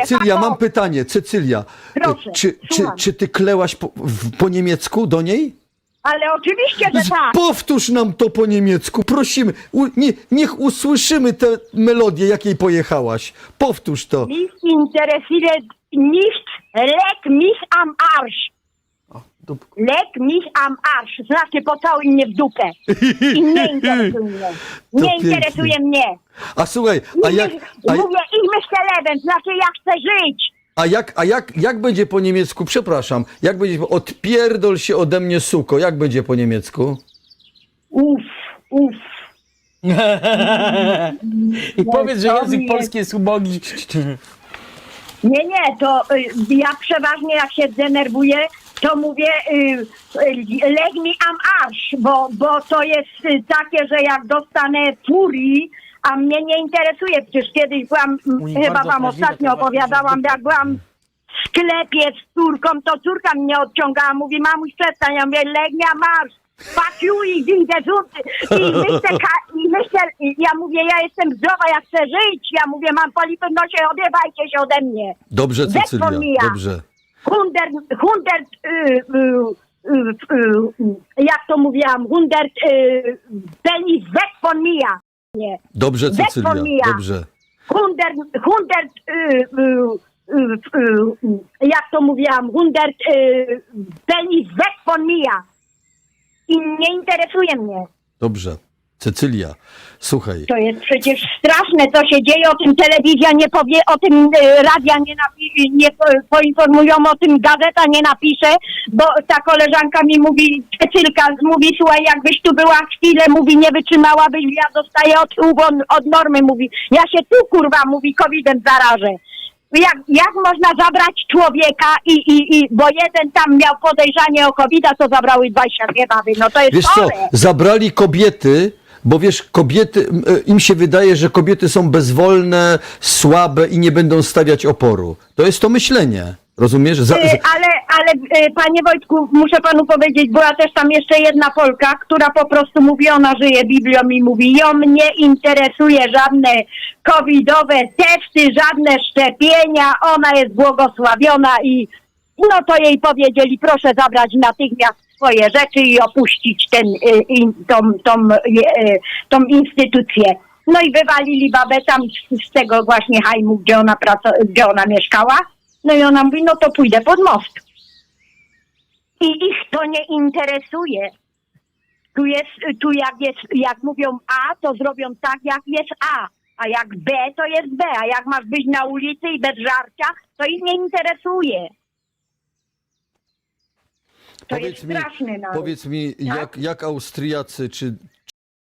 Cecylia, mam pytanie. Cecylia, Proszę, czy, czy, słucham. czy ty klełaś po, w, po niemiecku do niej? Ale oczywiście, że tak. Powtórz nam to po niemiecku, prosimy. U, nie, niech usłyszymy tę melodię, jakiej pojechałaś. Powtórz to. Mich interessiert nicht, leck mich am Arsch. Leck mich am Arsch. Znaczy pocałuj mnie w dupę. I nie interesuje mnie. Nie pięknie. interesuje mnie. A słuchaj, a jak, a, Mówię, ich myślę lewem, znaczy ja chcę żyć. a jak, a jak, jak będzie po niemiecku, przepraszam, jak będzie, odpierdol się ode mnie, suko, jak będzie po niemiecku? Uff, uff. I powiedz, że to język polski jest ubogi. Nie, nie, to y, ja przeważnie jak się denerwuję, to mówię y, y, leg mi am arsch, bo, bo to jest y, takie, że jak dostanę furii, a mnie nie interesuje, przecież kiedyś byłam, m, Ui, chyba wam ostatnio opowiadałam, jak byłam w sklepie z córką, to córka mnie odciągała, mówi mamuś przestań, ja mówię leg mi am arsch. Fuck you i idę rzuty. I myślę, ka- i myślę, ja mówię, ja jestem zdrowa, ja chcę żyć. Ja mówię, mam polipy w nosie, odjebajcie się ode mnie. Dobrze, Zepsuł Cecylia, dobrze. Hundert, hundert, y, y, y, jak to mówiłam, hundert y, penis weg von mir. Nie. Dobrze, Cecylia, dobrze. Hundert, hundert, jak to mówiłam, hundert y, penis weg von mir. I nie interesuje mnie. Dobrze. Cecylia, słuchaj, To jest przecież straszne, co się dzieje, o tym telewizja nie powie, o tym y, radia nie, napi- nie po- poinformują, o tym gazeta nie napisze, bo ta koleżanka mi mówi, Cecylka mówi, słuchaj, jakbyś tu była chwilę, mówi, nie wytrzymałabyś, ja dostaję od, od normy, mówi, ja się tu, kurwa, mówi, covidem zarażę. Jak, jak można zabrać człowieka i, i, i, bo jeden tam miał podejrzenie o covid to zabrały 22 baby, no to jest wiesz co, chore. zabrali kobiety, bo wiesz, kobiety, e, im się wydaje, że kobiety są bezwolne, słabe i nie będą stawiać oporu. To jest to myślenie, rozumiesz? Za, Y, za, Ale, ale y, panie Wojtku, muszę panu powiedzieć, była też tam jeszcze jedna Polka, która po prostu mówi, ona żyje Biblią i mówi, ją nie interesuje żadne covidowe testy, żadne szczepienia, ona jest błogosławiona i no to jej powiedzieli, proszę zabrać natychmiast swoje rzeczy i opuścić ten, y, in, tą, tą, y, tą instytucję. No i wywalili babę tam z, z tego właśnie hajmu, gdzie ona, praco- gdzie ona mieszkała. No i ona mówi, no to pójdę pod most. I ich to nie interesuje. Tu jest, tu jak jest, jak mówią A, to zrobią tak, jak jest A. A jak B, to jest B. A jak masz być na ulicy i bez żarcia, to ich nie interesuje. To jest straszny naród. powiedz mi Tak? jak, jak Austriacy, czy